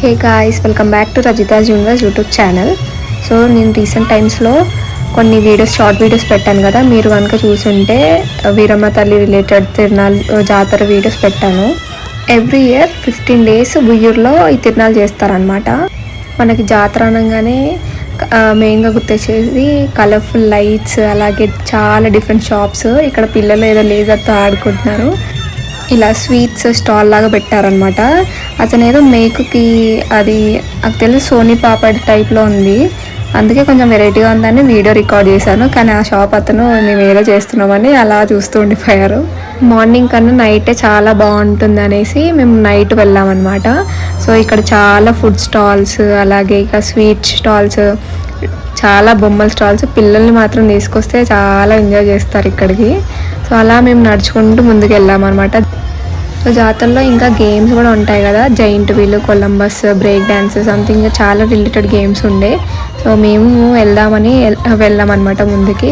Hey guys welcome back to Rajitha's universe YouTube channel so నేను recent టైమ్స్లో కొన్ని videos short videos పెట్టాను కదా. మీరు కనుక చూసుంటే uh, వీరమ్మ తల్లి రిలేటెడ్ తిరునాళ్ళు uh, జాతర వీడియోస్ పెట్టాను. ఎవ్రీ ఇయర్ ఫిఫ్టీన్ డేస్ ఉయ్యూరులో ఈ తిరునాలు చేస్తారనమాట మనకి జాతర అనగానే uh, మెయిన్గా గుర్తొచ్చేది కలర్ఫుల్ లైట్స్ అలాగే చాలా డిఫరెంట్ షాప్స్ ఇక్కడ పిల్లలు ఏదో లేజర్తో ఆడుకుంటున్నారు. ఇలా స్వీట్స్ స్టాల్ లాగా పెట్టారనమాట అతను ఏదో మేకుకి అది నాకు తెలిసి సోనీ పాపడ్ టైప్లో ఉంది. అందుకే కొంచెం వెరైటీగా ఉందని వీడియో రికార్డ్ చేశాను. కానీ ఆ షాప్ అతను మేము ఏదో చేస్తున్నామని అలా చూస్తూ ఉండిపోయారు. మార్నింగ్ కన్నా నైటే చాలా బాగుంటుంది అనేసి మేము నైట్ వెళ్ళామన్నమాట. సో ఇక్కడ చాలా ఫుడ్ స్టాల్స్ అలాగే ఇక స్వీట్ స్టాల్స్ చాలా బొమ్మల స్టాల్స్ పిల్లల్ని మాత్రం తీసుకొస్తే చాలా ఎంజాయ్ చేస్తారు ఇక్కడికి. సో అలా మేము నడుచుకుంటూ ముందుకు వెళ్ళామన్నమాట సో జాతరలో ఇంకా గేమ్స్ కూడా ఉంటాయి కదా giant wheel Columbus break dance something చాలా రిలేటెడ్ గేమ్స్ ఉండే. సో మేము వెళ్దామని వెళ్ళామన్నమాట ముందుకి.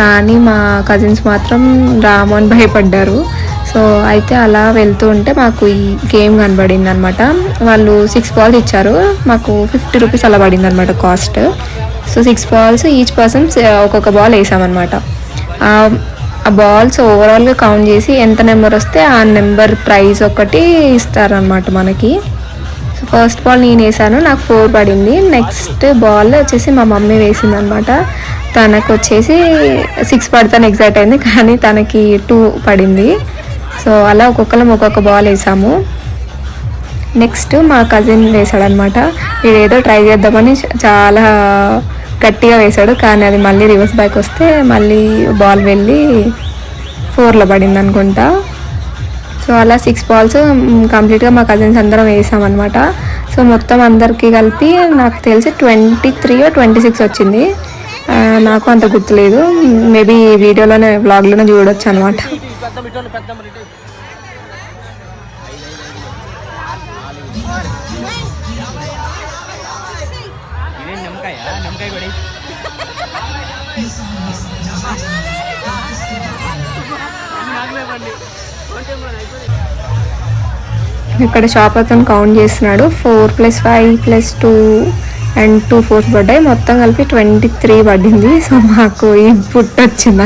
కానీ మా కజిన్స్ మాత్రం రాము అని భయపడ్డారు. సో అయితే అలా వెళ్తూ ఉంటే మాకు ఈ గేమ్ కనబడింది అనమాట వాళ్ళు సిక్స్ బాల్స్ ఇచ్చారు. మాకు ఫిఫ్టీ రూపీస్ అలా పడింది అనమాట cost so six balls each person ఒక్కొక్క బాల్ వేసామన్నమాట. ఆ- బాల్స్ ఓవరాల్గా కౌంట్ చేసి ఎంత నెంబర్ వస్తే ఆ నెంబర్ ప్రైజ్ ఒకటి ఇస్తారనమాట మనకి. సో ఫస్ట్ బాల్ నేను వేసాను నాకు ఫోర్ పడింది. నెక్స్ట్ బాల్ వచ్చేసి మా మమ్మీ వేసింది అనమాట తనకు వచ్చేసి సిక్స్ పడతాను ఎగ్జాక్ట్ అయింది కానీ తనకి టూ పడింది. సో అలా ఒక్కొక్కరం ఒక్కొక్క బాల్ వేసాము. నెక్స్ట్ మా కజిన్ వేసాడనమాట ఏదో ట్రై చేద్దామని చాలా గట్టిగా వేశాడు కానీ అది మళ్ళీ రివర్స్ బ్యాక్ వస్తే మళ్ళీ బాల్ వెళ్ళి ఫోర్లో పడింది అనుకుంటా. సో అలా సిక్స్ బాల్స్ కంప్లీట్గా మా కజిన్స్ అందరం వేసామన్నమాట. సో మొత్తం అందరికీ కలిపి నాకు తెలిసి ట్వంటీ త్రీ ట్వంటీ సిక్స్ వచ్చింది నాకు అంత గుర్తులేదు. మేబీ వీడియోలోనే వ్లాగ్లోనే చూడొచ్చు అనమాట నిమ్మకాయ నిమ్మకాయ కూడా ఇక్కడ షాప్ అతను కౌంట్ చేస్తున్నాడు. Four plus five plus two and two fourth పడ్డాయి మొత్తం కలిపి ట్వంటీ త్రీ పడింది. సో మాకు ఈ పుట్టు వచ్చింది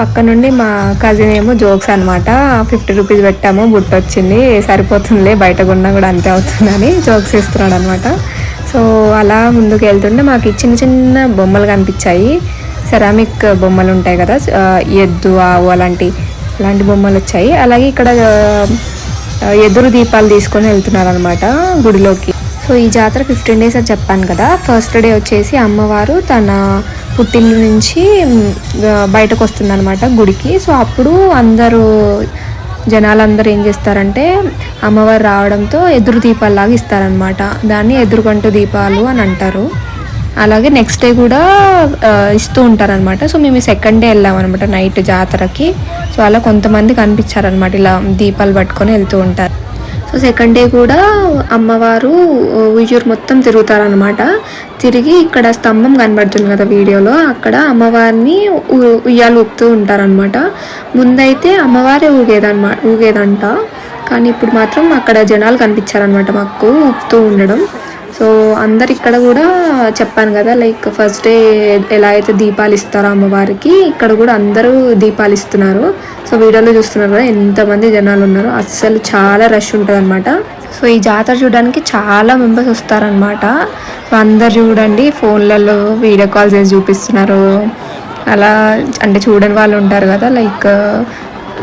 పక్క నుండి మా కజిన్ ఏమో జోక్స్ అనమాట ఫిఫ్టీ రూపీస్ పెట్టాము బుట్ట వచ్చింది సరిపోతుందిలే బయట కొన్నా కూడా అంతే అవుతుందని జోక్స్ ఇస్తున్నాడు అనమాట సో అలా ముందుకు వెళ్తుంటే మాకు చిన్న చిన్న బొమ్మలు కనిపించాయి. సెరామిక్ బొమ్మలు ఉంటాయి కదా ఎద్దు ఆవు అలాంటి అలాంటి బొమ్మలు వచ్చాయి. అలాగే ఇక్కడ ఎదురు దీపాలు తీసుకొని వెళ్తున్నారు అనమాట గుడిలోకి. సో ఈ జాతర ఫిఫ్టీన్ డేస్ అని చెప్పాను కదా. ఫస్ట్ డే వచ్చేసి అమ్మవారు తన పుట్టిల్లు నుంచి బయటకు వస్తుందన్నమాట గుడికి. సో అప్పుడు అందరూ జనాలందరూ ఏం చేస్తారంటే అమ్మవారు రావడంతో ఎదురు దీపాలలాగా ఇస్తారనమాట దాన్ని ఎదురుగంటు దీపాలు అని అంటారు. అలాగే నెక్స్ట్ డే కూడా ఇస్తూ ఉంటారనమాట సో మేము సెకండ్ డే వెళ్ళామన్నమాట నైట్ జాతరకి. సో అలా కొంతమంది కనిపించారనమాట ఇలా దీపాలు పట్టుకొని వెళ్తూ ఉంటారు. సో సెకండ్ డే కూడా అమ్మవారు ఉయ్యూరు మొత్తం తిరుగుతారనమాట తిరిగి ఇక్కడ స్తంభం కనబడుతుంది కదా వీడియోలో అక్కడ అమ్మవారిని ఉయ్యాలు ఊపుతూ ఉంటారనమాట ముందైతే అమ్మవారే ఊగేదన్నమాట ఊగేదంట. కానీ ఇప్పుడు మాత్రం అక్కడ జనాలు కనిపించారనమాట మాకు ఊపుతూ ఉండడం. సో అందరు ఇక్కడ కూడా చెప్పాను కదా లైక్ ఫస్ట్ డే ఎలా అయితే దీపాలు ఇస్తారో అమ్మవారికి ఇక్కడ కూడా అందరూ దీపాలు ఇస్తున్నారు. సో వీడియోలో చూస్తున్నారు కదా ఎంతమంది జనాలు ఉన్నారు అస్సలు చాలా రష్ ఉంటుంది సో ఈ జాతర చూడడానికి చాలా మెంబర్స్ వస్తారనమాట సో అందరు చూడండి ఫోన్లలో వీడియో కాల్ చేసి చూపిస్తున్నారు. అలా అంటే చూడని వాళ్ళు ఉంటారు కదా లైక్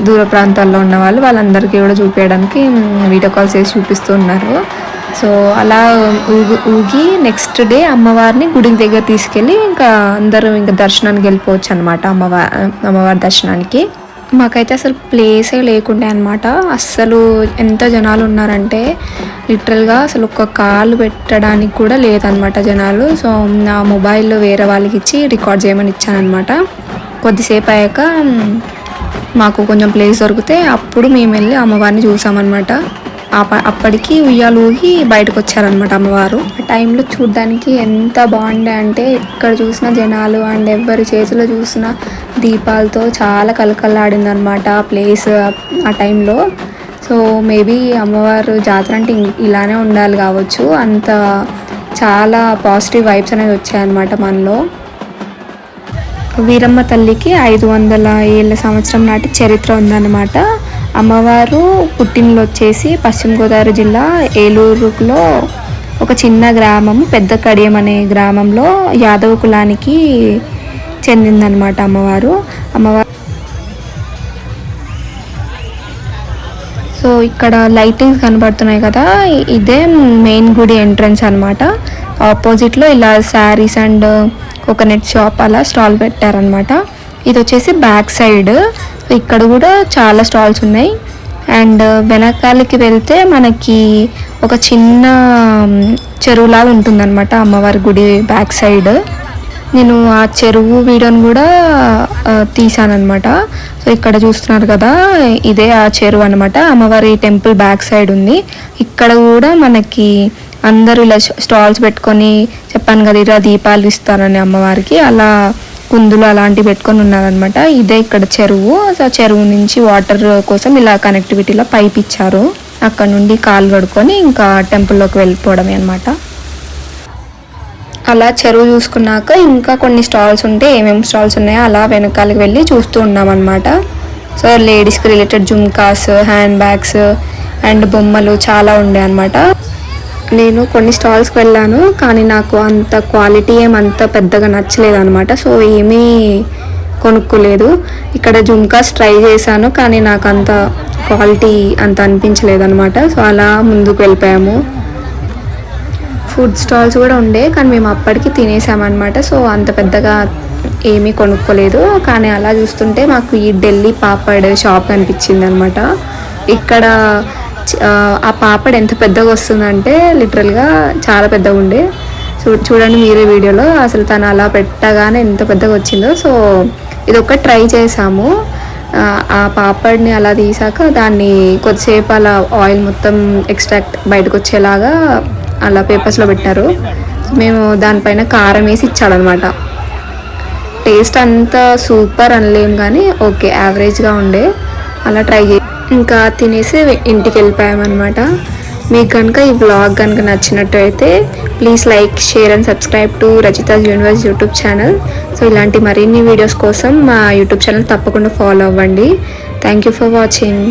దూర ప్రాంతాల్లో ఉన్న వాళ్ళు వాళ్ళందరికీ కూడా చూపించడానికి వీడియో కాల్ చేసి చూపిస్తూ ఉన్నారు. సో అలా ఊగి ఊగి నెక్స్ట్ డే అమ్మవారిని గుడి దగ్గర తీసుకెళ్ళి ఇంకా అందరూ ఇంకా దర్శనానికి వెళ్ళిపోవచ్చు అనమాట అమ్మవారి అమ్మవారి దర్శనానికి. మాకైతే అసలు ప్లేసే లేకుండే అనమాట అస్సలు ఎంత జనాలు ఉన్నారంటే లిటరల్గా అసలు ఒక్క కాలు పెట్టడానికి కూడా లేదనమాట జనాలు. సో నా మొబైల్ వేరే వాళ్ళకి ఇచ్చి రికార్డ్ చేయమని ఇచ్చానమాట కొద్దిసేపు అయ్యాక మాకు కొంచెం ప్లేస్ దొరికితే అప్పుడు మేము వెళ్ళి అమ్మవారిని చూసామన్నమాట. అప్పటికి ఉయ్యాలు ఊగి బయటకు వచ్చారనమాట అమ్మవారు. ఆ టైంలో చూడ్డానికి ఎంత బాగుండే అంటే ఎక్కడ చూసిన జనాలు అండ్ ఎవరి చేతిలో చూసిన దీపాలతో చాలా కలకల్లాడింది అనమాట ఆ ప్లేస్ ఆ టైంలో. సో మేబీ అమ్మవారు జాతర అంటే ఇలానే ఉండాలి కావచ్చు. అంత చాలా పాజిటివ్ వైబ్స్ అనేది వచ్చాయన్నమాట మనలో. వీరమ్మ తల్లికి ఐదు వందల ఏళ్ళ సంవత్సరం నాటి చరిత్ర ఉందన్నమాట. అమ్మవారు పుట్టినలు వచ్చేసి పశ్చిమ గోదావరి జిల్లా ఏలూరులో ఒక చిన్న గ్రామం పెద్ద కడియం అనే గ్రామంలో యాదవ కులానికి చెందిందనమాట అమ్మవారు. అమ్మవారు సో ఇక్కడ లైటింగ్స్ కనబడుతున్నాయి కదా ఇదే మెయిన్ గుడి ఎంట్రన్స్ అనమాట ఆపోజిట్లో ఇలా శారీస్ అండ్ కోకోనట్ షాప్ అలా స్టాల్ పెట్టారనమాట ఇది వచ్చేసి బ్యాక్ సైడ్ ఇక్కడ కూడా చాలా స్టాల్స్ ఉన్నాయి. అండ్ uh, వెనకాలకి వెళ్తే మనకి ఒక చిన్న um, చెరువులాగా ఉంటుందన్నమాట అమ్మవారి గుడి బ్యాక్ సైడ్ నేను ఆ చెరువు వీడియోని కూడా తీసానమాట సో ఇక్కడ చూస్తున్నారు కదా ఇదే ఆ చెరువు అనమాట అమ్మవారి టెంపుల్ బ్యాక్ సైడ్ ఉంది. ఇక్కడ కూడా మనకి అందరూ ఇలా స్టాల్స్ పెట్టుకొని చెప్పాను కదా ఇలా దీపాలు ఇస్తారని అమ్మవారికి. అలా కుందులు అలాంటివి పెట్టుకొని ఉన్నారనమాట ఇదే ఇక్కడ చెరువు. సో ఆ చెరువు నుంచి వాటర్ కోసం ఇలా కనెక్టివిటీలో పైప్ ఇచ్చారు. అక్కడ నుండి కాలు కడుక్కొని ఇంకా టెంపుల్లోకి వెళ్ళిపోవడమే అనమాట అలా చెరువు చూసుకున్నాక ఇంకా కొన్ని స్టాల్స్ ఉంటే ఏమేమి స్టాల్స్ ఉన్నాయో అలా వెనకాలకి వెళ్ళి చూస్తూ ఉన్నామన్నమాట. సో లేడీస్కి related jhumkas hand bags and బొమ్మలు చాలా ఉండే అనమాట నేను కొన్ని స్టాల్స్కి వెళ్ళాను కానీ నాకు అంత క్వాలిటీ ఏమంత పెద్దగా నచ్చలేదు అనమాట సో ఏమీ కొనుక్కోలేదు. ఇక్కడ జుమ్కాస్ ట్రై చేశాను కానీ నాకు అంత క్వాలిటీ అంత అనిపించలేదు అనమాట సో అలా ముందుకు వెళ్ళిపోయాము. ఫుడ్ స్టాల్స్ కూడా ఉండే కానీ మేము అప్పటికి తినేసామన్నమాట. సో అంత పెద్దగా ఏమీ కొనుక్కోలేదు. కానీ అలా చూస్తుంటే మాకు ఈ ఢిల్లీ పాపడ్ షాప్ కనిపించింది అనమాట ఇక్కడ ఆ పాపడ్ ఎంత పెద్దగా వస్తుందంటే లిటరల్గా చాలా పెద్దగా ఉండే. చూ చూడండి మీరే వీడియోలో అసలు తను అలా పెట్టగానే ఎంత పెద్దగా వచ్చిందో. సో ఇది ఒక ట్రై చేసాము ఆ, ఆ పాపడ్ని అలా తీసాక దాన్ని కొద్దిసేపు అలా ఆయిల్ మొత్తం ఎక్స్ట్రాక్ట్ బయటకు వచ్చేలాగా అలా పేపర్స్లో పెట్టారు. మేము దానిపైన కారం వేసి ఇచ్చాడనమాట. టేస్ట్ అంతా సూపర్ అనలేం కానీ ఓకే యావరేజ్గా ఉండే. అలా ట్రై చే ఇంకా తినేసి ఇంటికి వెళ్ళిపోయామన్నమాట మీకు కనుక ఈ బ్లాగ్ కనుక నచ్చినట్టు అయితే please like share and subscribe to Rachita universe YouTube channel. So ఇలాంటి మరిన్ని వీడియోస్ కోసం మా యూట్యూబ్ ఛానల్ తప్పకుండా ఫాలో అవ్వండి. Thank you for watching.